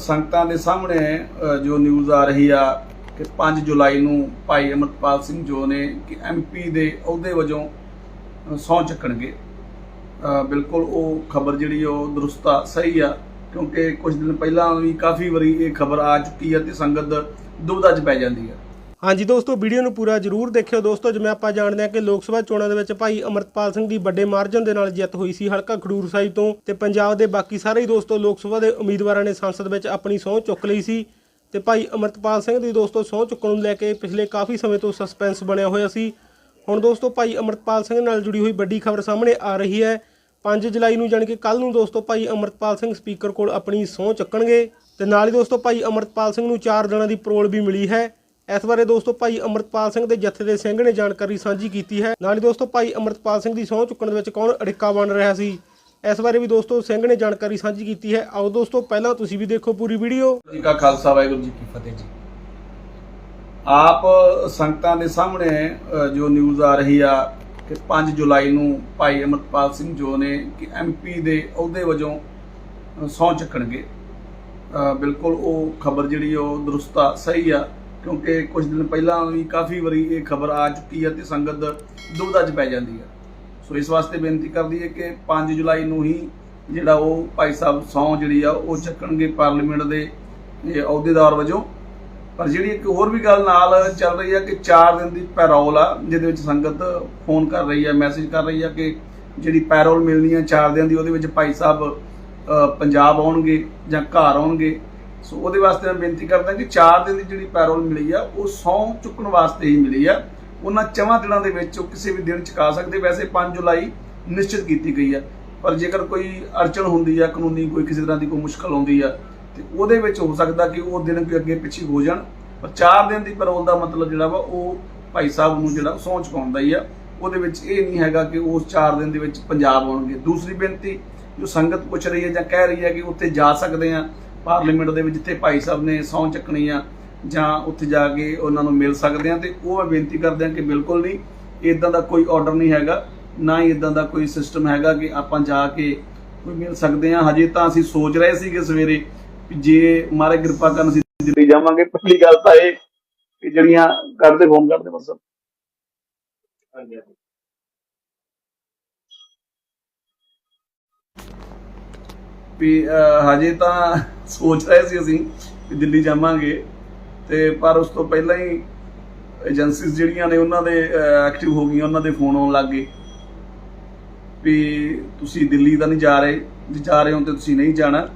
ਸੰਗਤਾਂ ਦੇ ਸਾਹਮਣੇ ਜੋ ਨਿਊਜ਼ ਆ ਰਹੀ ਆ ਕਿ 5 ਜੁਲਾਈ ਨੂੰ ਭਾਈ ਅਮਰਪਾਲ ਸਿੰਘ ਜੋ ਨੇ ਕਿ ਐਮਪੀ ਦੇ ਅਹੁਦੇ ਵਜੋਂ ਸਹੁੰ ਚੱਕਣਗੇ। ਬਿਲਕੁਲ ਉਹ ਖਬਰ ਜਿਹੜੀ ਉਹ ਦਰੁਸਤ ਆ, ਸਹੀ ਆ, ਕਿਉਂਕਿ ਕੁਝ ਦਿਨ ਪਹਿਲਾਂ ਵੀ ਕਾਫੀ ਵਾਰੀ ਇਹ ਖਬਰ ਆ ਚੁੱਕੀ ਹੈ ਤੇ ਸੰਗਤ ਦੁਬਦਾ 'ਚ ਪੈ ਜਾਂਦੀ ਆ। ਹਾਂਜੀ ਦੋਸਤੋ, ਵੀਡੀਓ ਨੂੰ ਪੂਰਾ ਜਰੂਰ ਦੇਖਿਓ। ਦੋਸਤੋ, ਜਿਵੇਂ ਆਪਾਂ ਜਾਣਦੇ ਹਾਂ ਕਿ ਲੋਕ ਸਭਾ ਚੋਣਾਂ ਦੇ ਵਿੱਚ ਭਾਈ ਅਮਰਤਪਾਲ ਸਿੰਘ ਦੀ ਵੱਡੇ ਮਾਰਜਨ ਦੇ ਨਾਲ ਜਿੱਤ ਹੋਈ ਸੀ ਹਲਕਾ ਖਡੂਰ ਸਾਹਿਬ ਤੋਂ ਤੇ ਪੰਜਾਬ ਦੇ ਬਾਕੀ ਸਾਰੇ ਹੀ ਦੋਸਤੋ, ਲੋਕ ਸਭਾ ਦੇ ਉਮੀਦਵਾਰਾਂ ਨੇ ਸੰਸਦ ਵਿੱਚ ਆਪਣੀ ਸਹੁੰ ਚੁੱਕ ਲਈ ਸੀ ਤੇ ਭਾਈ ਅਮਰਤਪਾਲ ਸਿੰਘ ਦੀ ਦੋਸਤੋ, ਸਹੁੰ ਚੁੱਕਣ ਨੂੰ ਲੈ ਕੇ ਪਿਛਲੇ ਕਾਫੀ ਸਮੇਂ ਤੋਂ ਸਸਪੈਂਸ ਬਣਿਆ ਹੋਇਆ ਸੀ। ਹੁਣ ਦੋਸਤੋ, ਭਾਈ ਅਮਰਤਪਾਲ ਸਿੰਘ ਨਾਲ ਜੁੜੀ ਹੋਈ ਵੱਡੀ ਖਬਰ ਸਾਹਮਣੇ ਆ ਰਹੀ ਹੈ। 5 ਜੁਲਾਈ ਨੂੰ ਜਾਣੀ ਕਿ ਕੱਲ ਨੂੰ ਦੋਸਤੋ, ਭਾਈ ਅਮਰਤਪਾਲ ਸਿੰਘ ਸਪੀਕਰ ਕੋਲ ਆਪਣੀ ਸਹੁੰ ਚੱਕਣਗੇ ਤੇ ਨਾਲ ਹੀ ਦੋਸਤੋ, ਭਾਈ ਅਮਰਤਪਾਲ ਸਿੰਘ ਨੂੰ 4 ਦਿਨਾਂ ਦੀ ਪਰੋਲ ਵੀ ਮਿਲੀ ਹੈ। ਇਸ ਬਾਰੇ ਦੋਸਤੋ ਭਾਈ ਅਮਰਤਪਾਲ ਸਿੰਘ ਦੇ ਜਥੇ ਦੇ ਸਿੰਘ ਨੇ ਜਾਣਕਾਰੀ ਸਾਂਝੀ ਕੀਤੀ ਹੈ। ਨਾਲ ਹੀ ਦੋਸਤੋ ਭਾਈ ਅਮਰਤਪਾਲ ਸਿੰਘ ਦੀ ਸਹੁੰ ਚੁੱਕਣ ਦੇ ਵਿੱਚ ਕੌਣ ਅੜਿੱਕਾ ਬਣ ਰਿਹਾ ਸੀ? ਇਸ ਬਾਰੇ ਵੀ ਦੋਸਤੋ ਸਿੰਘ ਨੇ ਜਾਣਕਾਰੀ ਸਾਂਝੀ ਕੀਤੀ ਹੈ। ਆਓ ਦੋਸਤੋ ਪਹਿਲਾਂ ਤੁਸੀਂ ਵੀ ਦੇਖੋ ਪੂਰੀ ਵੀਡੀਓ। ਜੀ ਕਾ ਖਾਲਸਾ ਵਾਹਿਗੁਰੂ ਜੀ ਕੀ ਫਤਿਹ ਜੀ। ਆਪ ਸੰਗਤਾਂ ਦੇ ਸਾਹਮਣੇ ਜੋ ਨਿਊਜ਼ ਆ ਰਹੀ ਆ ਕਿ 5 ਜੁਲਾਈ ਨੂੰ ਭਾਈ ਅਮਰਪਾਲ ਸਿੰਘ ਜੋ ਨੇ ਕਿ ਐਮਪੀ ਦੇ ਅਹੁਦੇ ਵਜੋਂ ਅ, ਸਹੁੰ ਚੱਕਣਗੇ। ਬਿਲਕੁਲ ਉਹ ਖਬਰ ਜਿਹੜੀ ਉਹ ਦਰੁਸਤ ਆ ਸਹੀ ਆ। ਕਿਉਂਕਿ ਕੁਝ ਦਿਨ ਪਹਿਲਾਂ ਵੀ ਕਾਫੀ ਵਾਰੀ ਇਹ ਖਬਰ ਆ ਚੁੱਕੀ ਹੈ ਤੇ ਸੰਗਤ ਦੁਬਦਾ 'ਚ ਪੈ ਜਾਂਦੀ ਹੈ। ਸੋ ਇਸ ਵਾਸਤੇ ਬੇਨਤੀ ਕਰਦੀ ਹੈ ਕਿ 5 ਜੁਲਾਈ ਨੂੰ ਹੀ ਜਿਹੜਾ ਉਹ ਭਾਈ ਸਾਹਿਬ ਸਹੁੰ ਜਿਹੜੀ ਆ, ਉਹ ਚੱਕਣਗੇ ਪਾਰਲੀਮੈਂਟ ਦੇ ਅਹੁਦੇਦਾਰ ਵਜੋਂ। ਪਰ ਜਿਹੜੀ ਇੱਕ ਹੋਰ ਵੀ ਗੱਲ ਨਾਲ ਚੱਲ ਰਹੀ ਹੈ ਕਿ 4 ਦਿਨ ਦੀ ਪੈਰੋਲ ਆ, ਜਿਹਦੇ ਵਿੱਚ ਸੰਗਤ ਫੋਨ ਕਰ ਰਹੀ ਹੈ, ਮੈਸੇਜ ਕਰ ਰਹੀ ਹੈ ਕਿ ਜਿਹੜੀ ਪੈਰੋਲ ਮਿਲਣੀ ਹੈ 4 ਦਿਨ ਦੀ, ਉਹਦੇ ਵਿੱਚ ਭਾਈ ਸਾਹਿਬ ਪੰਜਾਬ ਆਉਣਗੇ ਜਾਂ ਘਰ ਆਉਣਗੇ। ਸੋ ਉਹਦੇ ਵਾਸਤੇ ਮੈਂ ਬੇਨਤੀ ਕਰਦਾ ਕਿ 4 ਦਿਨ ਦੀ ਜਿਹੜੀ ਪੈਰੋਲ ਮਿਲੀ ਆ, ਉਹ ਸਹੁੰ ਚੁੱਕਣ ਵਾਸਤੇ ਹੀ ਮਿਲੀ ਆ। ਉਹਨਾਂ ਚਵਾਂ ਦਿਨਾਂ ਦੇ ਵਿੱਚ ਉਹ ਕਿਸੇ ਵੀ ਦਿਨ ਚੁਕਾ ਸਕਦੇ। ਵੈਸੇ 5 ਜੁਲਾਈ ਨਿਸ਼ਚਿਤ ਕੀਤੀ ਗਈ ਆ। ਪਰ ਜੇਕਰ ਕੋਈ ਅੜਚਣ ਹੁੰਦੀ ਆ, ਕਾਨੂੰਨੀ ਕੋਈ ਕਿਸੇ ਤਰ੍ਹਾਂ ਦੀ ਕੋਈ ਮੁਸ਼ਕਲ ਆਉਂਦੀ ਆ, ਤੇ ਉਹਦੇ ਵਿੱਚ ਹੋ ਸਕਦਾ ਕਿ ਉਹ ਦਿਨ ਕੋਈ ਅੱਗੇ ਪਿੱਛੇ ਹੋ ਜਾਣ। ਪਰ 4 ਦਿਨ ਦੀ ਪੈਰੋਲ ਦਾ ਮਤਲਬ ਜਿਹੜਾ ਵਾ, ਉਹ ਭਾਈ ਸਾਹਿਬ ਨੂੰ ਜਿਹੜਾ ਸਹੁੰ ਚੁਕਾਉਣ ਦਾ ਹੀ ਆ। ਉਹਦੇ ਵਿੱਚ ਇਹ ਨਹੀਂ ਹੈਗਾ ਕਿ ਉਸ 4 ਦਿਨ ਦੇ ਵਿੱਚ ਪੰਜਾਬ ਆਉਣਗੇ। ਦੂਸਰੀ ਬੇਨਤੀ, ਜੋ ਸੰਗਤ ਪੁੱਛ ਰਹੀ ਹੈ ਜਾਂ ਕਹਿ ਰਹੀ ਹੈ ਕਿ ਉੱਥੇ ਜਾ ਸਕਦੇ ਆ ਪਾਰਲੀਮੈਂਟ ਦੇ ਵਿੱਚ ਜਿੱਥੇ ਭਾਈ ਸਾਹਿਬ ਨੇ ਸਹੁੰ ਚੱਕਣੀ ਆ ਜਾਂ ਉੱਥੇ ਜਾ ਕੇ ਉਹਨਾਂ ਨੂੰ ਮਿਲ ਸਕਦੇ ਆ ਤੇ ਉਹ ਮੈਂ ਬੇਨਤੀ ਕਰਦੇ ਆ ਕਿ ਬਿਲਕੁਲ ਨਹੀਂ ਇਦਾਂ ਦਾ ਕੋਈ ਆਰਡਰ ਨਹੀਂ ਹੈਗਾ, ਨਾ ਹੀ ਇਦਾਂ ਦਾ ਕੋਈ ਸਿਸਟਮ ਹੈਗਾ ਕਿ ਆਪਾਂ ਜਾ ਕੇ ਕੋਈ ਮਿਲ ਸਕਦੇ ਆ। ਹਜੇ ਤਾਂ ਅਸੀਂ ਸੋਚ ਰਹੇ ਸੀਗੇ ਸਵੇਰੇ ਜੇ ਮਾਰੇ ਕਿਰਪਾ ਕਰਨ ਅਸੀਂ ਦਿੱਲੀ ਜਾਵਾਂਗੇ। ਪਹਿਲੀ ਗੱਲ ਤਾਂ ਇਹ ਕਿ ਜਿਹੜੀਆਂ ਕਰਦੇ ਫੋਨ ਕਰਦੇ ਮਤਲਬ ਵੀ ਹਜੇ ਤਾਂ ਸੋਚ ਰਹੇ ਸੀ ਅਸੀਂ ਕਿ ਦਿੱਲੀ ਜਾਵਾਂਗੇ। ਤੇ ਪਰ ਉਸ ਤੋਂ ਪਹਿਲਾਂ ਹੀ ਏਜੰਸੀਜ਼ ਜਿਹੜੀਆਂ ਨੇ ਉਹਨਾਂ ਦੇ ਐਕਟਿਵ ਹੋ ਗਈਆਂ, ਉਹਨਾਂ ਦੇ ਫੋਨ ਆਉਣ ਲੱਗ ਗਏ। ਵੀ ਤੁਸੀਂ ਦਿੱਲੀ ਤਾਂ ਨਹੀਂ ਜਾ ਰਹੇ, ਜੇ ਜਾ ਰਹੇ ਹੋ ਤੇ ਤੁਸੀਂ ਨਹੀਂ ਜਾਣਾ।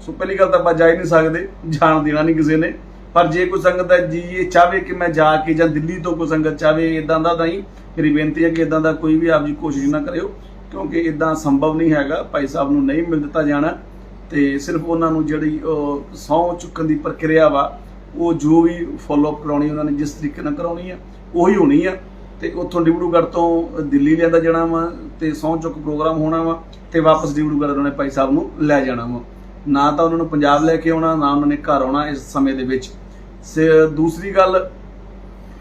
ਸੋ ਪਹਿਲੀ ਗੱਲ ਤਾਂ ਆਪਾਂ ਜਾ ਹੀ ਨਹੀਂ ਸਕਦੇ, ਜਾਣ ਦੇਣਾ ਨਹੀਂ ਕਿਸੇ ਨੇ। ਪਰ ਜੇ ਕੋਈ ਸੰਗਤ ਹੈ, ਜੀ, ਇਹ ਚਾਹਵੇ ਕਿ ਮੈਂ ਜਾ ਕੇ ਜਾਂ ਦਿੱਲੀ ਤੋਂ ਕੋਈ ਸੰਗਤ ਚਾਹਵੇ ਇਦਾਂ ਦਾ ਨਹੀਂ ਮੇਰੀ ਬੇਨਤੀ ਹੈ ਕਿ ਇਦਾਂ ਦਾ ਕੋਈ ਵੀ ਆਪ ਜੀ ਕੋਸ਼ਿਸ਼ ਨਾ ਕਰਿਓ, ਕਿਉਂਕਿ ਇਦਾਂ ਸੰਭਵ ਨਹੀਂ ਹੈਗਾ। ਭਾਈ ਸਾਹਿਬ ਨੂੰ ਨਹੀਂ ਮਿਲ ਦਿੱਤਾ ਜਾਣਾ। ਤੇ ਸਿਰਫ ਉਹਨਾਂ ਨੂੰ ਜਿਹੜੀ, ਉਹ ਸਹੁੰ ਚੁੱਕਣ ਦੀ ਪ੍ਰਕਿਰਿਆ ਵਾ, ਉਹ ਜੋ ਵੀ ਫੋਲੋ ਅਪ ਕਰਾਉਣੀ ਉਹਨਾਂ ਨੇ, ਜਿਸ ਤਰੀਕੇ ਨਾਲ ਕਰਾਉਣੀ ਆ, ਉਹੀ ਹੋਣੀ ਆ। ਤੇ ਉੱਥੋਂ ਡਿਬੜੂਗੜ੍ਹ ਤੋਂ ਦਿੱਲੀ ਲਿਆਂਦਾ ਜਾਣਾ ਵਾ ਤੇ ਸਹੁੰ ਚੁੱਕ ਪ੍ਰੋਗਰਾਮ ਹੋਣਾ ਵਾ ਤੇ ਵਾਪਸ ਡਿਬੜੂਗੜ੍ਹ ਉਹਨਾਂ ਨੇ ਭਾਈ ਸਾਹਿਬ ਨੂੰ ਲੈ ਜਾਣਾ ਵਾ। ਨਾ ਤਾਂ ਉਹਨਾਂ ਨੂੰ ਪੰਜਾਬ ਲੈ ਕੇ ਆਉਣਾ, ਨਾ ਉਹਨਾਂ ਨੇ ਘਰ ਆਉਣਾ ਇਸ ਸਮੇਂ ਦੇ ਵਿੱਚ। ਸ- ਦੂਸਰੀ ਗੱਲ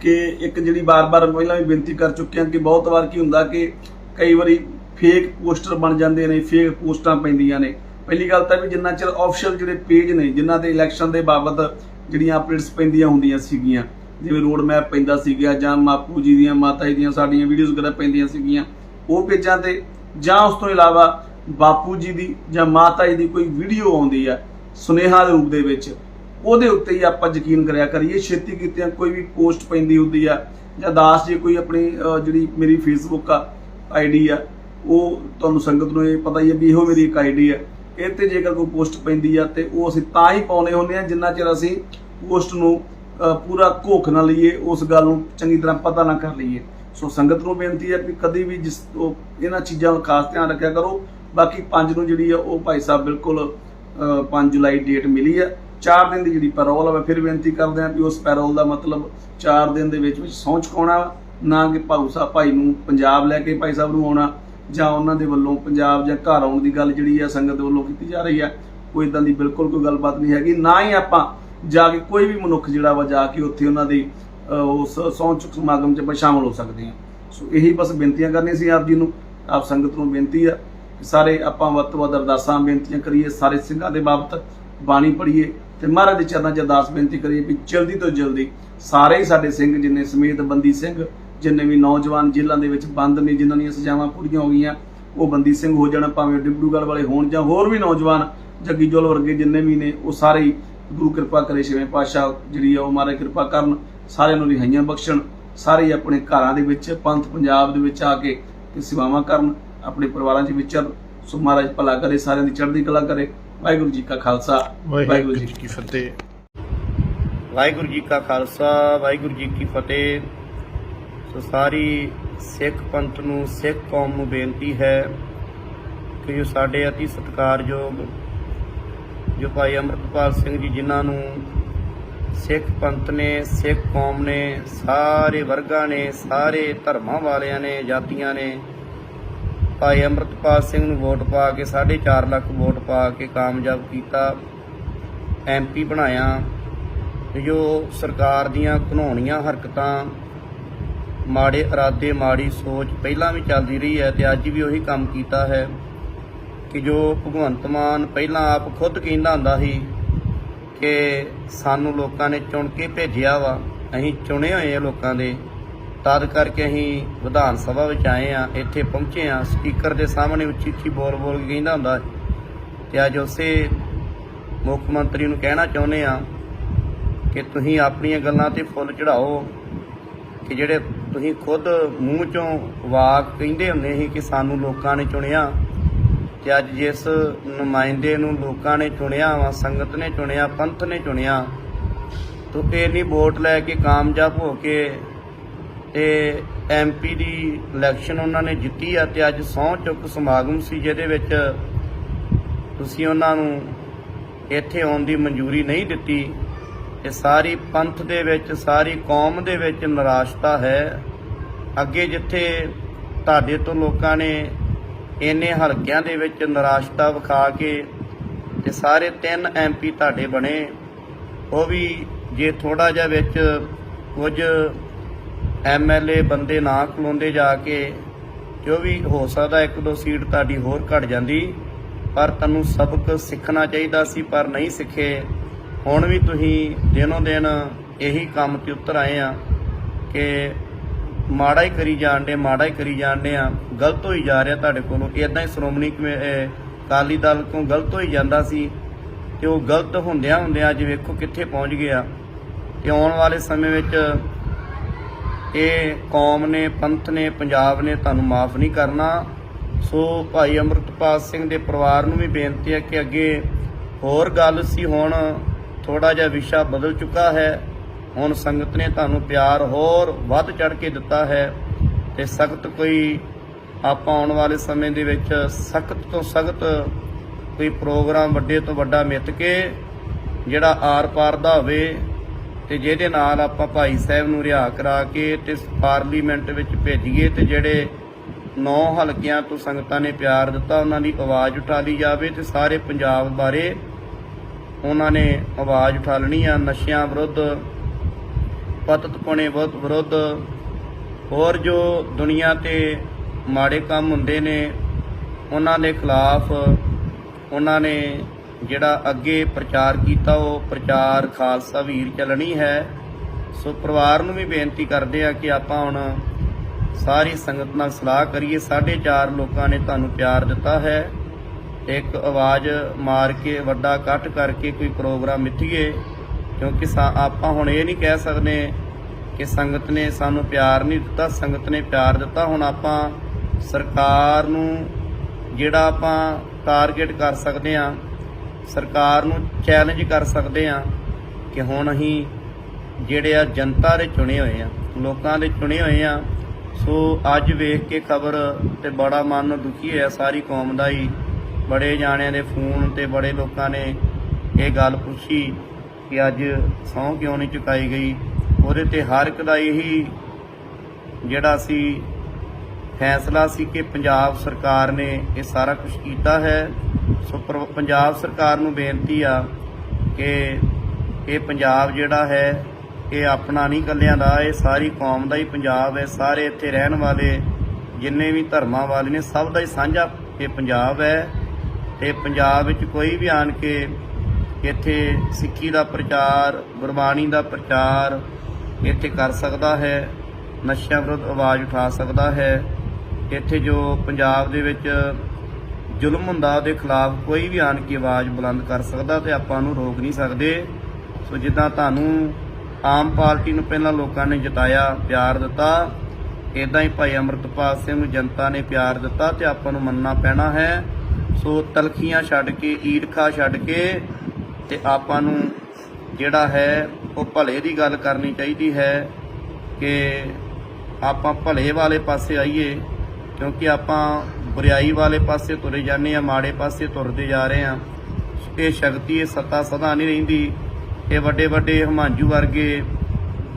ਕਿ ਇੱਕ ਜਿਹੜੀ ਬਾਰ-ਬਾਰ ਪਹਿਲਾਂ ਵੀ ਬੇਨਤੀ ਕਰ ਚੁੱਕੇ ਹਾਂ ਕਿ ਬਹੁਤ ਵਾਰ ਕੀ ਹੁੰਦਾ ਕਿ ਕਈ ਵਾਰੀ ਫੇਕ ਪੋਸਟਰ ਬਣ ਜਾਂਦੇ ਨੇ ਫੇਕ ਪੋਸਟਾਂ ਪੈਂਦੀਆਂ ਨੇ। ਪਹਿਲੀ ਗੱਲ ਤਾਂ ਵੀ ਜਿੰਨਾ ਚਿਰ ਆਫੀਸ਼ੀਅਲ ਜਿਹੜੇ ਪੇਜ ਨੇ ਜਿਨ੍ਹਾਂ ਤੇ ਇਲੈਕਸ਼ਨ ਦੇ ਬਾਬਤ ਜਿਹੜੀਆਂ ਅਪਡੇਟਸ ਪੈਂਦੀਆਂ ਹੁੰਦੀਆਂ ਸੀਗੀਆਂ, ਜਿਵੇਂ ਰੋਡ ਮੈਪ ਪੈਂਦਾ ਸੀਗਾ ਜਾਂ ਮਾਪੂ ਜੀ ਦੀਆਂ, ਮਾਤਾ ਜੀ ਦੀਆਂ ਸਾਡੀਆਂ ਵੀਡੀਓਜ਼ ਵਗੈਰਾ ਪੈਂਦੀਆਂ ਸੀਗੀਆਂ, ਉਹ ਪੇਜਾਂ ਤੇ ਜਾਂ ਉਸ ਤੋਂ ਇਲਾਵਾ ਬਾਪੂ ਜੀ ਦੀ ਜਾਂ ਮਾਤਾ ਜੀ ਦੀ ਕੋਈ ਵੀਡੀਓ ਆਉਂਦੀ ਆ, ਸੁਨੇਹਾ ਦੇ ਰੂਪ ਦੇ ਵਿੱਚ, ਉਹਦੇ ਉੱਤੇ ਹੀ ਆਪਾਂ ਯਕੀਨ ਕਰਿਆ ਕਰੀਏ, ਛੇਤੀ ਕੀਤਿਆਂ ਕੋਈ ਵੀ ਪੋਸਟ ਪੈਂਦੀ ਹੁੰਦੀ ਆ, ਜਾਂ ਦਾਸ ਜੀ ਕੋਈ ਆਪਣੀ ਜਿਹੜੀ ਮੇਰੀ ਫੇਸਬੁੱਕ ਆ ਆਈਡੀ ਆ, ਉਹ ਤੁਹਾਨੂੰ ਸੰਗਤ ਨੂੰ ਇਹ ਪਤਾ ਹੀ ਹੈ ਵੀ ਇਹੋ ਮੇਰੀ ਇੱਕ ਆਈਡੀ ਆ। ਇਹ ਤੇ ਜੇਕਰ ਕੋਈ ਪੋਸਟ ਪੈਂਦੀ ਆ ਤੇ ਉਹ ਅਸੀਂ ਤਾਂ ਹੀ ਪਾਉਨੇ ਹੁੰਦੇ ਆ ਜਿੰਨਾ ਚਿਰ ਅਸੀਂ ਪੋਸਟ ਨੂੰ ਪੂਰਾ ਘੋਖ ਨਾ ਲਈਏ ਉਸ ਗੱਲ ਨੂੰ ਚੰਗੀ ਤਰ੍ਹਾਂ ਪਤਾ ਨਾ ਕਰ ਲਈਏ। ਸੋ ਸੰਗਤ ਨੂੰ ਬੇਨਤੀ ਹੈ ਕਿ ਕਦੀ ਵੀ ਜਿਸ ਉਹ ਇਹਨਾਂ ਚੀਜ਼ਾਂ ਦਾ ਖਾਸ ਧਿਆਨ ਰੱਖਿਆ ਕਰੋ। ਬਾਕੀ ਪੰਜ ਨੂੰ ਜਿਹੜੀ ਆ ਉਹ ਭਾਈ ਸਾਹਿਬ ਬਿਲਕੁਲ ਅਹ, 5 ਜੁਲਾਈ ਡੇਟ ਮਿਲੀ ਆ। 4 ਦਿਨ ਦੀ ਜਿਹੜੀ ਪੈਰੋਲ ਆ ਮੈਂ ਫਿਰ ਬੇਨਤੀ ਕਰਦੇ ਆ ਵੀ ਉਸ ਪੈਰੋਲ ਦਾ ਮਤਲਬ 4 ਦਿਨ ਦੇ ਵਿੱਚ ਵਿੱਚ ਸਹੁੰ ਚੁਕਾਉਣਾ ਵਾ, ਨਾ ਕਿ ਭਾਊ ਸਾਹਿਬ ਭਾਈ ਨੂੰ ਪੰਜਾਬ ਲੈ ਕੇ ਭਾਈ ਸਾਹਿਬ ਨੂੰ ਆਉਣਾ। ਜਾਂ ਉਹਨਾਂ ਦੇ ਵੱਲੋਂ ਪੰਜਾਬ ਜਾਂ ਘਰ ਆਉਣ ਦੀ ਗੱਲ ਜਿਹੜੀ ਆ ਸੰਗਤ ਵੱਲੋਂ ਕੀਤੀ ਜਾ ਰਹੀ ਆ, ਕੋਈ ਇਦਾਂ ਦੀ ਬਿਲਕੁਲ ਕੋਈ ਗੱਲਬਾਤ ਨਹੀਂ ਹੈਗੀ। ਨਾ ਹੀ ਆਪਾਂ ਜਾ ਕੇ ਕੋਈ ਵੀ ਮਨੁੱਖ ਜਿਹੜਾ ਵਾ ਜਾ ਕੇ ਉੱਥੇ ਉਹਨਾਂ ਦੀ ਉਸ ਸਹੁੰ ਸਮਾਗਮ 'ਚ ਆਪਾਂ ਸ਼ਾਮਲ ਹੋ ਸਕਦੇ ਹਾਂ ਸੋ ਇਹੀ ਬਸ ਬੇਨਤੀਆਂ ਕਰਨੀਆਂ ਸੀ ਆਪ ਜੀ ਨੂੰ। ਆਪ ਸੰਗਤ ਨੂੰ ਬੇਨਤੀ ਆ ਸਾਰੇ ਆਪਾਂ ਵੱਧ ਤੋਂ ਵੱਧ ਅਰਦਾਸਾਂ ਬੇਨਤੀਆਂ ਕਰੀਏ, ਸਾਰੇ ਸਿੰਘਾਂ ਦੇ ਬਾਬਤ ਬਾਣੀ ਪੜ੍ਹੀਏ ਤੇ ਮਹਾਰਾਜ ਦੇ ਚਰਨਾਂ 'ਚ ਅਰਦਾਸ ਬੇਨਤੀ ਕਰੀਏ ਵੀ ਜਲਦੀ ਤੋਂ ਜਲਦੀ ਸਾਰੇ ਹੀ ਸਾਡੇ ਸਿੰਘ ਜਿੰਨੇ ਸਮੇਤ ਬੰਦੀ ਸਿੰਘ ਜਿੰਨੇ ਵੀ ਨੌਜਵਾਨ ਜੇਲ੍ਹਾਂ ਦੇ ਵਿੱਚ ਬੰਦ ਨੇ ਜਿਨ੍ਹਾਂ ਦੀਆਂ ਸਜ਼ਾਵਾਂ ਪੂਰੀਆਂ ਹੋ ਗਈਆਂ ਉਹ ਬੰਦੀ ਸਿੰਘ ਹੋ ਜਾਣ ਭਾਵੇਂ ਡਿਬੜੂਗੜ੍ਹ ਵਾਲੇ ਹੋਣ ਜਾਂ ਹੋਰ ਵੀ ਨੌਜਵਾਨ ਜੱਗੀ ਜੋਲ ਵਰਗੇ ਜਿੰਨੇ ਵੀ ਨੇ ਉਹ ਸਾਰੇ ਗੁਰੂ ਕਿਰਪਾ ਕਰੇ ਛੇਵੇਂ ਪਾਤਸ਼ਾਹ ਜਿਹੜੀ ਆ ਉਹ ਮਹਾਰਾਜ ਕਿਰਪਾ ਕਰਨ ਸਾਰਿਆਂ ਨੂੰ ਰਿਹਾਈਆਂ ਬਖਸ਼ਣ ਸਾਰੇ ਆਪਣੇ ਘਰਾਂ ਦੇ ਵਿੱਚ ਪੰਥ ਪੰਜਾਬ ਦੇ ਵਿੱਚ ਆ ਕੇ ਤੇ ਸੇਵਾਵਾਂ ਕਰਨ ਆਪਣੇ ਪਰਿਵਾਰਾਂ 'ਚ ਵਿਚਰ ਸੋ ਮਹਾਰਾਜ ਭਲਾ ਕਰੇ ਸਾਰਿਆਂ ਦੀ ਚੜ੍ਹਦੀ ਕਲਾ ਕਰੇ। ਵਾਹਿਗੁਰੂ ਜੀ ਕਾ ਖਾਲਸਾ ਵਾਹਿਗੁਰੂ ਜੀ ਕੀ ਫਤਿਹ। ਵਾਹਿਗੁਰੂ ਜੀ ਕਾ ਖਾਲਸਾ ਵਾਹਿਗੁਰੂ ਜੀ ਕੀ ਫਤਿਹ। ਸੋ ਸਾਰੀ ਸਿੱਖ ਪੰਥ ਨੂੰ, ਸਿੱਖ ਕੌਮ ਨੂੰ ਬੇਨਤੀ ਹੈ ਕਿ ਜੋ ਸਾਡੇ ਅਤੀ ਸਤਿਕਾਰਯੋਗ ਜੋ ਭਾਈ ਅੰਮ੍ਰਿਤਪਾਲ ਸਿੰਘ ਜੀ, ਜਿਨ੍ਹਾਂ ਨੂੰ ਸਿੱਖ ਪੰਥ ਨੇ, ਸਿੱਖ ਕੌਮ ਨੇ, ਸਾਰੇ ਵਰਗਾਂ ਨੇ, ਸਾਰੇ ਧਰਮਾਂ ਵਾਲਿਆਂ ਨੇ, ਜਾਤੀਆਂ ਨੇ ਭਾਈ ਅੰਮ੍ਰਿਤਪਾਲ ਸਿੰਘ ਨੂੰ ਵੋਟ ਪਾ ਕੇ 4.5 ਲੱਖ ਵੋਟ ਪਾ ਕੇ ਕਾਮਯਾਬ ਕੀਤਾ ਐਮਪੀ ਬਣਾਇਆ ਜੋ ਸਰਕਾਰ ਦੀਆਂ ਘਨੌਣੀਆਂ ਹਰਕਤਾਂ ਮਾੜੇ ਇਰਾਦੇ, ਮਾੜੀ ਸੋਚ ਪਹਿਲਾਂ ਵੀ ਚੱਲਦੀ ਰਹੀ ਹੈ ਤੇ ਅੱਜ ਵੀ ਉਹੀ ਕੰਮ ਕੀਤਾ ਹੈ ਕਿ ਜੋ ਭਗਵੰਤ ਮਾਨ ਪਹਿਲਾਂ ਆਪ ਖੁਦ ਕਹਿੰਦਾ ਹੁੰਦਾ ਸੀ ਕਿ ਸਾਨੂੰ ਲੋਕਾਂ ਨੇ ਚੁਣ ਕੇ ਭੇਜਿਆ ਵਾ, ਅਸੀਂ ਚੁਣੇ ਹੋਏ ਆ ਲੋਕਾਂ ਦੇ। ਤਦ ਕਰਕੇ ਅਸੀਂ ਵਿਧਾਨ ਸਭਾ ਵਿੱਚ ਆਏ ਆ ਇੱਥੇ ਪਹੁੰਚੇ ਆ ਸਪੀਕਰ ਦੇ ਸਾਹਮਣੇ ਉੱਚੀ ਉੱਚੀ ਬੋਲ ਬੋਲ ਕੇ ਕਹਿੰਦਾ ਹੁੰਦਾ ਤੇ ਅੱਜ ਉਸੇ ਮੁੱਖ ਮੰਤਰੀ ਨੂੰ ਕਹਿਣਾ ਚਾਹੁੰਦੇ ਆ ਕਿ ਤੁਸੀਂ ਆਪਣੀਆਂ ਗੱਲਾਂ ਤੇ ਫੁੱਲ ਚੜਾਓ ਕਿ ਜਿਹੜੇ ਤੁਸੀਂ ਖੁਦ ਮੂੰਹ ਚੋਂ ਵਾਕ ਕਹਿੰਦੇ ਹੁੰਦੇ ਸੀ ਕਿ ਸਾਨੂੰ ਲੋਕਾਂ ਨੇ ਚੁਣਿਆ ਤੇ ਅੱਜ ਜਿਸ ਨੁਮਾਇੰਦੇ ਨੂੰ ਲੋਕਾਂ ਨੇ ਚੁਣਿਆ ਵਾ, ਸੰਗਤ ਨੇ ਚੁਣਿਆ, ਪੰਥ ਨੇ ਚੁਣਿਆ, ਤੋ ਇੰਨੀ ਵੋਟ ਲੈ ਕੇ ਕਾਮਯਾਬ ਹੋ ਕੇ ਤੇ ਐਮਪੀ ਦੀ ਇਲੈਕਸ਼ਨ ਉਹਨਾਂ ਨੇ ਜਿੱਤੀ ਆ ਤੇ ਅੱਜ ਸਹੁੰ ਚੁੱਕ ਸਮਾਗਮ ਸੀ ਜਿਹਦੇ ਵਿੱਚ ਤੁਸੀਂ ਉਹਨਾਂ ਨੂੰ ਇੱਥੇ ਆਉਣ ਦੀ ਮਨਜ਼ੂਰੀ ਨਹੀਂ ਦਿੱਤੀ। ਇਹ ਸਾਰੀ ਪੰਥ ਦੇ ਵਿੱਚ, ਸਾਰੀ ਕੌਮ ਦੇ ਵਿੱਚ ਨਿਰਾਸ਼ਤਾ ਹੈ। ਅੱਗੇ ਜਿੱਥੇ ਤੁਹਾਡੇ ਤੋਂ ਲੋਕਾਂ ਨੇ ਇੰਨੇ ਹਲਕਿਆਂ ਦੇ ਵਿੱਚ ਨਿਰਾਸ਼ਤਾ ਵਿਖਾ ਕੇ ਤੇ ਸਾਰੇ ਤਿੰਨ ਐਮਪੀ ਤੁਹਾਡੇ ਬਣੇ, ਉਹ ਵੀ ਜੇ ਥੋੜਾ ਜਿਹਾ ਵਿੱਚ ਕੁਝ ਐਮਐਲਏ ਬੰਦੇ ਨਾ ਖਲੋਂਦੇ ਜਾ ਕੇ ਜੋ ਵੀ ਹੋ ਸਕਦਾ ਇੱਕ ਦੋ ਸੀਟ ਤੁਹਾਡੀ ਹੋਰ ਘਟ ਜਾਂਦੀ। ਪਰ ਤੁਹਾਨੂੰ ਸਬਕ ਸਿੱਖਣਾ ਚਾਹੀਦਾ ਸੀ, ਪਰ ਨਹੀਂ ਸਿੱਖੇ। ਹੁਣ ਵੀ ਤੁਸੀਂ ਦਿਨੋਂ ਦਿਨ ਇਹੀ ਕੰਮ ਤੇ ਉਤਰ ਆਏ ਆ ਕਿ ਮਾੜਾ ਹੀ ਕਰੀ ਜਾਂਦੇ ਮਾੜਾ ਹੀ ਕਰੀ ਜਾਂਦੇ ਆ। ਗਲਤ ਹੋਈ ਜਾ ਰਿਹਾ ਤੁਹਾਡੇ ਕੋਲੋਂ। ਇਦਾਂ ਹੀ ਸ਼੍ਰੋਮਣੀ ਕਮੇ- ਅਕਾਲੀ ਦਲ ਤੋਂ ਗਲਤ ਹੋਈ ਜਾਂਦਾ ਸੀ ਤੇ ਉਹ ਗਲਤ ਹੁੰਦਿਆਂ ਹੁੰਦਿਆਂ ਅੱਜ ਵੇਖੋ ਕਿੱਥੇ ਪਹੁੰਚ ਗਿਆ। ਤੇ ਆਉਣ ਵਾਲੇ ਸਮੇਂ ਵਿੱਚ ਇਹ ਕੌਮ ਨੇ, ਪੰਥ ਨੇ, ਪੰਜਾਬ ਨੇ ਤੁਹਾਨੂੰ ਮਾਫ ਨਹੀਂ ਕਰਨਾ। ਸੋ ਭਾਈ ਅੰਮ੍ਰਿਤਪਾਲ ਸਿੰਘ ਦੇ ਪਰਿਵਾਰ ਨੂੰ ਵੀ ਬੇਨਤੀ ਹੈ ਕਿ ਅੱਗੇ ਹੋਰ ਗੱਲ ਸੀ ਹੁਣ ਥੋੜਾ ਜਿਹਾ ਵਿਸ਼ਾ ਬਦਲ ਚੁੱਕਾ ਹੈ। ਹੁਣ ਸੰਗਤ ਨੇ ਤੁਹਾਨੂੰ ਪਿਆਰ ਹੋਰ ਵੱਧ ਚੜ ਕੇ ਦਿੱਤਾ ਹੈ ਤੇ ਸਖਤ ਕੋਈ ਆਪਾਂ ਆਉਣ ਵਾਲੇ ਸਮੇਂ ਦੇ ਵਿੱਚ ਸਖਤ ਤੋਂ ਸਖਤ ਕੋਈ ਪ੍ਰੋਗਰਾਮ ਵੱਡੇ ਤੋਂ ਵੱਡਾ ਮਿੱਤ ਕੇ ਜਿਹੜਾ ਆਰ ਪਾਰ ਦਾ ਹੋਵੇ ਤੇ ਜਿਹਦੇ ਨਾਲ ਆਪਾਂ ਭਾਈ ਸਾਹਿਬ ਨੂੰ ਰਿਹਾ ਕਰਾ ਕੇ ਤੇ ਪਾਰਲੀਮੈਂਟ ਵਿੱਚ ਭੇਜੀਏ ਤੇ ਜਿਹੜੇ ਨੌ ਹਲਕਿਆਂ ਤੋਂ ਸੰਗਤਾਂ ਨੇ ਪਿਆਰ ਦਿੱਤਾ, ਉਹਨਾਂ ਦੀ ਆਵਾਜ਼ ਉਠਾ ਲਈ ਜਾਵੇ ਤੇ ਸਾਰੇ ਪੰਜਾਬ ਬਾਰੇ ਉਹਨਾਂ ਨੇ ਆਵਾਜ਼ ਉਠਾਲਣੀ ਆ, ਨਸ਼ਿਆਂ ਵਿਰੁੱਧ ਪਤਤਪੁਣੇ ਵਿਰੁੱਧ ਵਿਰੁੱਧ। ਹੋਰ ਜੋ ਦੁਨੀਆ ਤੇ ਮਾੜੇ ਕੰਮ ਹੁੰਦੇ ਨੇ, ਉਹਨਾਂ ਦੇ ਖਿਲਾਫ ਉਹਨਾਂ ਨੇ ਜਿਹੜਾ ਅੱਗੇ ਪ੍ਰਚਾਰ ਕੀਤਾ, ਉਹ ਪ੍ਰਚਾਰ ਖਾਲਸਾ ਵੀਰ ਚੱਲਣੀ ਹੈ। ਸੋ ਪਰਿਵਾਰ ਨੂੰ ਵੀ ਬੇਨਤੀ ਕਰਦੇ ਆ ਕਿ ਆਪਾਂ ਹੁਣ ਸਾਰੀ ਸੰਗਤ ਨਾਲ ਸਲਾਹ ਕਰੀਏ। 4.5 ਲੋਕਾਂ ਨੇ ਤੁਹਾਨੂੰ ਪਿਆਰ ਦਿੱਤਾ ਹੈ। ਇੱਕ ਆਵਾਜ਼ ਮਾਰ ਕੇ ਵੱਡਾ ਇਕੱਠ ਕਰਕੇ ਕੋਈ ਪ੍ਰੋਗਰਾਮ ਮਿੱਥੀਏ ਕਿਉਂਕਿ ਸਾ- ਆਪਾਂ ਹੁਣ ਇਹ ਨਹੀਂ ਕਹਿ ਸਕਦੇ ਕਿ ਸੰਗਤ ਨੇ ਸਾਨੂੰ ਪਿਆਰ ਨਹੀਂ ਦਿੱਤਾ, ਸੰਗਤ ਨੇ ਪਿਆਰ ਦਿੱਤਾ। ਹੁਣ ਆਪਾਂ ਸਰਕਾਰ ਨੂੰ ਜਿਹੜਾ ਆਪਾਂ ਟਾਰਗੇਟ ਕਰ ਸਕਦੇ ਆ ਸਰਕਾਰ ਨੂੰ ਚੈਲੰਜ ਕਰ ਸਕਦੇ ਆ ਕਿ ਹੁਣ ਅਸੀਂ ਜਿਹੜੇ ਆ ਜਨਤਾ ਦੇ ਚੁਣੇ ਹੋਏ ਆ ਲੋਕਾਂ ਦੇ ਚੁਣੇ ਹੋਏ ਆ ਸੋ ਅੱਜ ਵੇਖ ਕੇ ਖਬਰ ਤੇ ਬੜਾ ਮਨ ਦੁਖੀ ਹੋਇਆ, ਸਾਰੀ ਕੌਮ ਦਾ ਹੀ। ਬੜੇ ਜਾਣਿਆਂ ਦੇ ਫੋਨ ਤੇ ਬੜੇ ਲੋਕਾਂ ਨੇ ਇਹ ਗੱਲ ਪੁੱਛੀ ਕਿ ਅੱਜ ਸਹੁੰ ਕਿਉਂ ਨਹੀਂ ਚੁਕਾਈ ਗਈ? ਉਹਦੇ ਤੇ ਹਰ ਇੱਕ ਦਾ ਇਹੀ ਜਿਹੜਾ ਸੀ ਫੈਸਲਾ ਸੀ ਕਿ ਪੰਜਾਬ ਸਰਕਾਰ ਨੇ ਇਹ ਸਾਰਾ ਕੁਝ ਕੀਤਾ ਹੈ। ਸੋ ਪਰ- ਪੰਜਾਬ ਸਰਕਾਰ ਨੂੰ ਬੇਨਤੀ ਆ ਕਿ ਇਹ ਪੰਜਾਬ ਜਿਹੜਾ ਹੈ, ਇਹ ਆਪਣਾ ਨਹੀਂ ਕੱਲਿਆਂ ਦਾ, ਇਹ ਸਾਰੀ ਕੌਮ ਦਾ ਹੀ ਪੰਜਾਬ ਹੈ। ਸਾਰੇ ਇੱਥੇ ਰਹਿਣ ਵਾਲੇ ਜਿੰਨੇ ਵੀ ਧਰਮਾਂ ਵਾਲੇ ਨੇ, ਸਭ ਦਾ ਹੀ ਸਾਂਝਾ ਇਹ ਪੰਜਾਬ ਹੈ। ਤੇ ਪੰਜਾਬ ਵਿੱਚ ਕੋਈ ਵੀ ਆਣ ਕੇ ਇੱਥੇ ਸਿੱਖੀ ਦਾ ਪ੍ਰਚਾਰ, ਗੁਰਬਾਣੀ ਦਾ ਪ੍ਰਚਾਰ ਇੱਥੇ ਕਰ ਸਕਦਾ ਹੈ, ਨਸ਼ਿਆਂ ਵਿਰੁੱਧ ਆਵਾਜ਼ ਉਠਾ ਸਕਦਾ ਹੈ। ਇੱਥੇ ਜੋ ਪੰਜਾਬ ਦੇ ਵਿੱਚ ਜ਼ੁਲਮ ਹੁੰਦਾ, ਉਹਦੇ ਖਿਲਾਫ ਕੋਈ ਵੀ ਆਣ ਕੇ ਆਵਾਜ਼ ਬੁਲੰਦ ਕਰ ਸਕਦਾ ਤੇ ਆਪਾਂ ਨੂੰ ਰੋਕ ਨਹੀਂ ਸਕਦੇ। ਸੋ ਜਿੱਦਾਂ ਤੁਹਾਨੂੰ ਆਮ ਪਾਰਟੀ ਨੂੰ ਪਹਿਲਾਂ ਲੋਕਾਂ ਨੇ ਜਿਤਾਇਆ, ਪਿਆਰ ਦਿੱਤਾ ਇਦਾਂ ਹੀ ਭਾਈ ਅਮਰਤਪਾਲ ਸਿੰਘ ਨੂੰ ਜਨਤਾ ਨੇ ਪਿਆਰ ਦਿੱਤਾ ਤੇ ਆਪਾਂ ਨੂੰ ਮੰਨਣਾ ਪੈਣਾ ਹੈ। ਸੋ ਤਲਖੀਆਂ ਛੱਡ ਕੇ, ਈਰਖਾ ਛੱਡ ਕੇ ਤੇ ਆਪਾਂ ਨੂੰ ਜਿਹੜਾ ਹੈ, ਉਹ ਭਲੇ ਦੀ ਗੱਲ ਕਰਨੀ ਚਾਹੀਦੀ ਹੈ ਕਿ ਆਪਾਂ ਭਲੇ ਵਾਲੇ ਪਾਸੇ ਆਈਏ, ਕਿਉਂਕਿ ਆਪਾਂ ਬੁਰਾਈ ਵਾਲੇ ਪਾਸੇ ਤੁਰੇ ਜਾਂਦੇ ਆ ਮਾੜੇ ਪਾਸੇ ਤੁਰਦੇ ਜਾ ਰਹੇ ਆ ਇਹ ਸ਼ਕਤੀ, ਇਹ ਸੱਤਾ ਸਦਾ ਨਹੀਂ ਰਹਿੰਦੀ। ਇਹ ਵੱਡੇ ਵੱਡੇ ਹਮਾਂਜੂ ਵਰਗੇ,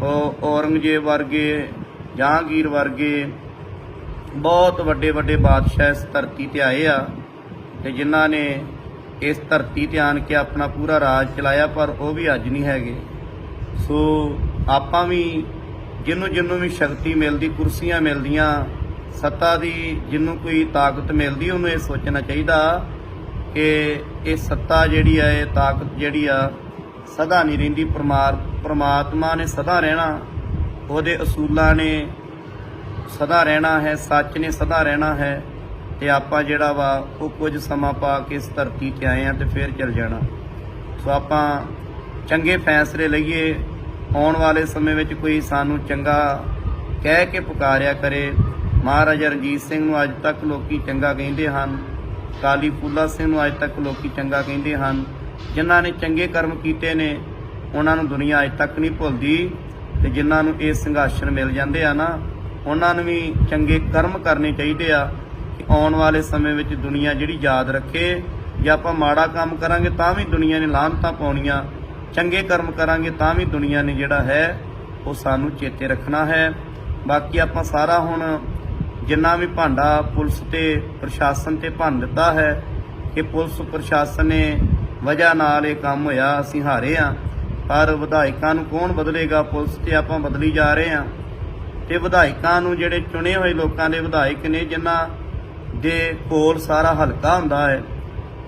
ਉਹ ਔਰੰਗਜ਼ੇਬ ਵਰਗੇ, ਜਹਾਂਗੀਰ ਵਰਗੇ, ਬਹੁਤ ਵੱਡੇ ਵੱਡੇ ਬਾਦਸ਼ਾਹ ਇਸ ਧਰਤੀ ਤੇ ਆਏ ਆ। ਤੇ ਜਿਨ੍ਹਾਂ ਨੇ ਇਸ ਧਰਤੀ ਤੇ ਆਣ ਕੇ ਆਪਣਾ ਪੂਰਾ ਰਾਜ ਚਲਾਇਆ, ਪਰ ਉਹ ਵੀ ਅੱਜ ਨਹੀਂ ਹੈਗੇ। ਸੋ ਆਪਾਂ ਵੀ ਜਿਹਨੂੰ ਜਿਹਨੂੰ ਵੀ ਸ਼ਕਤੀ ਮਿਲਦੀ, ਕੁਰਸੀਆਂ ਮਿਲਦੀਆਂ, ਸੱਤਾ ਦੀ ਜਿਹਨੂੰ ਕੋਈ ਤਾਕਤ ਮਿਲਦੀ, ਉਹਨੂੰ ਇਹ ਸੋਚਣਾ ਚਾਹੀਦਾ ਕਿ ਇਹ ਸੱਤਾ ਜਿਹੜੀ ਆ, ਇਹ ਤਾਕਤ ਜਿਹੜੀ ਆ, ਸਦਾ ਨਹੀਂ ਰਹਿੰਦੀ। ਪਰਮਾਰ, ਪਰਮਾਤਮਾ ਨੇ ਸਦਾ ਰਹਿਣਾ, ਉਹਦੇ ਅਸੂਲਾਂ ਨੇ ਸਦਾ ਰਹਿਣਾ ਹੈ, ਸੱਚ ਨੇ ਸਦਾ ਰਹਿਣਾ ਹੈ। ਤੇ ਆਪਾਂ ਜਿਹੜਾ ਵਾ, ਉਹ ਕੁਝ ਸਮਾਂ ਪਾ ਕੇ ਇਸ ਧਰਤੀ ਤੇ ਆਏ ਆ ਤੇ ਫਿਰ ਚੱਲ ਜਾਣਾ। ਸੋ ਆਪਾਂ ਚੰਗੇ ਫੈਸਲੇ ਲਈਏ। ਆਉਣ ਵਾਲੇ ਸਮੇਂ ਵਿੱਚ ਕੋਈ ਸਾਨੂੰ ਚੰਗਾ ਕਹਿ ਕੇ ਪੁਕਾਰਿਆ ਕਰੇ। ਮਹਾਰਾਜਾ ਰਣਜੀਤ ਸਿੰਘ ਨੂੰ ਅੱਜ ਤੱਕ ਲੋਕੀ ਚੰਗਾ ਕਹਿੰਦੇ ਹਨ। ਕਾਲੀ ਫੂਲਾ ਸਿੰਘ ਨੂੰ ਅੱਜ ਤੱਕ ਲੋਕੀ ਚੰਗਾ ਕਹਿੰਦੇ ਹਨ। ਜਿਨ੍ਹਾਂ ਨੇ ਚੰਗੇ ਕਰਮ ਕੀਤੇ ਨੇ, ਉਹਨਾਂ ਨੂੰ ਦੁਨੀਆ ਅੱਜ ਤੱਕ ਨਹੀਂ ਭੁੱਲਦੀ। ਤੇ ਜਿਨ੍ਹਾਂ ਨੂੰ ਇਹ ਸੰਘਰਸ਼ਣ ਮਿਲ ਜਾਂਦੇ ਆ ਨਾ, ਉਹਨਾਂ ਨੂੰ ਵੀ ਚੰਗੇ ਕਰਮ ਕਰਨੇ ਚਾਹੀਦੇ ਆ। ਕਿ ਆਉਣ ਵਾਲੇ ਸਮੇਂ ਵਿੱਚ ਦੁਨੀਆ ਜਿਹੜੀ ਯਾਦ ਰੱਖੇ, ਜੇ ਆਪਾਂ ਮਾੜਾ ਕੰਮ ਕਰਾਂਗੇ ਤਾਂ ਵੀ ਦੁਨੀਆ ਨੇ ਲਾਹਨਤਾਂ ਪਾਉਣੀਆਂ, ਚੰਗੇ ਕਰਮ ਕਰਾਂਗੇ ਤਾਂ ਵੀ ਦੁਨੀਆ ਨੇ ਜਿਹੜਾ ਹੈ, ਉਹ ਸਾਨੂੰ ਚੇਤੇ ਰੱਖਣਾ ਹੈ। ਬਾਕੀ ਆਪਾਂ ਸਾਰਾ ਹੁਣ ਜਿੰਨਾ ਵੀ ਭਾਂਡਾ ਪੁਲਿਸ ਤੇ ਪ੍ਰਸ਼ਾਸਨ ਤੇ ਭੰਨ ਦਿੱਤਾ ਹੈ ਕਿ ਪੁਲਿਸ ਪ੍ਰਸ਼ਾਸਨ ਨੇ ਵਜ੍ਹਾ ਨਾਲ ਇਹ ਕੰਮ ਹੋਇਆ, ਅਸੀਂ ਹਾਰੇ ਆ ਪਰ ਵਿਧਾਇਕਾਂ ਨੂੰ ਕੌਣ ਬਦਲੇਗਾ ਪੁਲਿਸ ਤੇ ਆਪਾਂ ਬਦਲੀ ਜਾ ਰਹੇ ਆ ਤੇ ਵਿਧਾਇਕਾਂ ਨੂੰ ਜਿਹੜੇ ਚੁਣੇ ਹੋਏ ਲੋਕਾਂ ਦੇ ਵਿਧਾਇਕ ਨੇ, ਜਿਨ੍ਹਾਂ ਦੇ ਕੋਲ ਸਾਰਾ ਹਲਕਾ ਹੁੰਦਾ ਹੈ,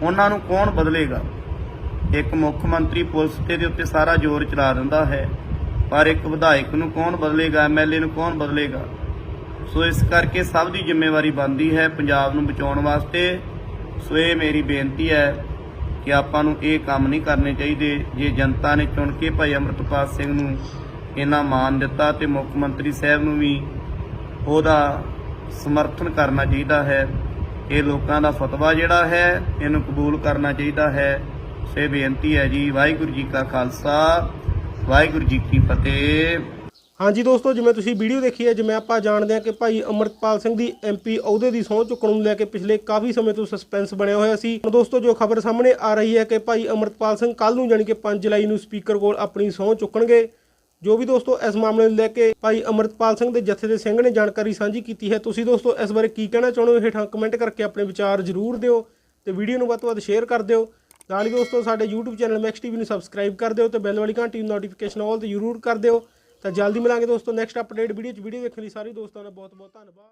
ਉਹਨਾਂ ਨੂੰ ਕੌਣ ਬਦਲੇਗਾ? ਇੱਕ ਮੁੱਖ ਮੰਤਰੀ ਪੁਲਿਸ ਤੇ ਦੇ ਉੱਤੇ ਸਾਰਾ ਜ਼ੋਰ ਚਲਾ ਦਿੰਦਾ ਹੈ, ਪਰ ਇੱਕ ਵਿਧਾਇਕ ਨੂੰ ਕੌਣ ਬਦਲੇਗਾ ਐਮਐਲਏ ਨੂੰ ਕੌਣ ਬਦਲੇਗਾ? ਸੋ ਇਸ ਕਰਕੇ ਸਭ ਦੀ ਜ਼ਿੰਮੇਵਾਰੀ ਬਣਦੀ ਹੈ ਪੰਜਾਬ ਨੂੰ ਬਚਾਉਣ ਵਾਸਤੇ। ਸੋ ਇਹ ਮੇਰੀ ਬੇਨਤੀ ਹੈ ਕਿ ਆਪਾਂ ਨੂੰ ਇਹ ਕੰਮ ਨਹੀਂ ਕਰਨੇ ਚਾਹੀਦੇ, ਜੇ ਜਨਤਾ ਨੇ ਚੁਣ ਕੇ ਭਾਈ ਅਮਰਤਪਾਲ ਸਿੰਘ ਨੂੰ ਇਹਨਾਂ ਮਾਨ ਦਿੱਤਾ ਤੇ ਮੁੱਖ ਮੰਤਰੀ ਸਾਹਿਬ ਨੂੰ ਵੀ ਉਹਦਾ ਸਮਰਥਨ ਕਰਨਾ ਚਾਹੀਦਾ ਹੈ। ਇਹ ਲੋਕਾਂ ਦਾ ਫਤਵਾ ਜਿਹੜਾ ਹੈ, ਇਹਨੂੰ ਕਬੂਲ ਕਰਨਾ ਚਾਹੀਦਾ ਹੈ। ਸੇ ਬੇਨਤੀ ਹੈ ਜੀ, ਵਾਹਿਗੁਰੂ ਜੀ ਕਾ ਖਾਲਸਾ, ਵਾਹਿਗੁਰੂ ਜੀ ਕੀ ਫਤਿਹ। ਹਾਂਜੀ ਦੋਸਤੋ, ਜਿਵੇਂ ਤੁਸੀਂ ਵੀਡੀਓ ਦੇਖੀ ਹੈ, ਜਿਵੇਂ ਆਪਾਂ ਜਾਣਦੇ ਹਾਂ ਕਿ ਭਾਈ ਅਮਰਤਪਾਲ ਸਿੰਘ ਦੀ ਐਮਪੀ ਅਹੁਦੇ ਦੀ ਸਹੁੰ ਚੁੱਕਣ ਨੂੰ ਲੈ ਕੇ ਪਿਛਲੇ ਕਾਫੀ ਸਮੇਂ ਤੋਂ ਸਸਪੈਂਸ ਬਣਿਆ ਹੋਇਆ ਸੀ। ਹੁਣ ਦੋਸਤੋ, ਜੋ ਖਬਰ ਸਾਹਮਣੇ ਆ ਰਹੀ ਹੈ ਕਿ ਭਾਈ ਅਮਰਤਪਾਲ ਸਿੰਘ ਕੱਲ ਨੂੰ ਜਾਣੀ ਕਿ 5 ਜੁਲਾਈ ਨੂੰ ਸਪੀਕਰ ਕੋਲ ਆਪਣੀ ਸਹੁੰ ਚੁੱਕਣਗੇ। ਜੋ ਵੀ ਦੋਸਤੋ ਇਸ ਮਾਮਲੇ ਨੂੰ ਲੈ ਕੇ ਭਾਈ ਅਮਰਤਪਾਲ ਸਿੰਘ ਦੇ ਜਥੇ ਦੇ ਸਿੰਘ ਨੇ ਜਾਣਕਾਰੀ ਸਾਂਝੀ ਕੀਤੀ ਹੈ, ਤੁਸੀਂ ਦੋਸਤੋ ਇਸ ਬਾਰੇ ਕੀ ਕਹਿਣਾ ਚਾਹੁੰਦੇ ਹੋ? ਹੇਠਾਂ ਕਮੈਂਟ ਕਰਕੇ ਆਪਣੇ ਵਿਚਾਰ ਜ਼ਰੂਰ ਦਿਓ ਤੇ ਵੀਡੀਓ ਨੂੰ ਵੱਧ ਤੋਂ ਵੱਧ ਸ਼ੇਅਰ ਕਰ ਦਿਓ। ਨਾਲ ਹੀ ਦੋਸਤੋ ਸਾਡੇ YouTube ਚੈਨਲ ਮੈਕਸ ਟੀਵੀ ਨੂੰ ਸਬਸਕ੍ਰਾਈਬ ਕਰ ਦਿਓ ਤੇ ਬੈਲ ਵਾਲੀ ਘੰਟੀ ਨੂੰ ਨੋਟੀਫਿਕੇਸ਼ਨ ਆਲ ਤੇ ਜ਼ਰੂਰ ਕਰ ਦਿਓ। ਤਾਂ ਜਲਦੀ ਮਿਲਾਂਗੇ ਦੋਸਤੋ ਨੈਕਸਟ ਅਪਡੇਟ ਵੀਡੀਓ ਚ। ਵੀਡੀਓ ਦੇਖਣ ਲਈ ਸਾਰੇ ਦੋਸਤਾਂ ਦਾ ਬਹੁਤ ਬਹੁਤ ਧੰਨਵਾਦ।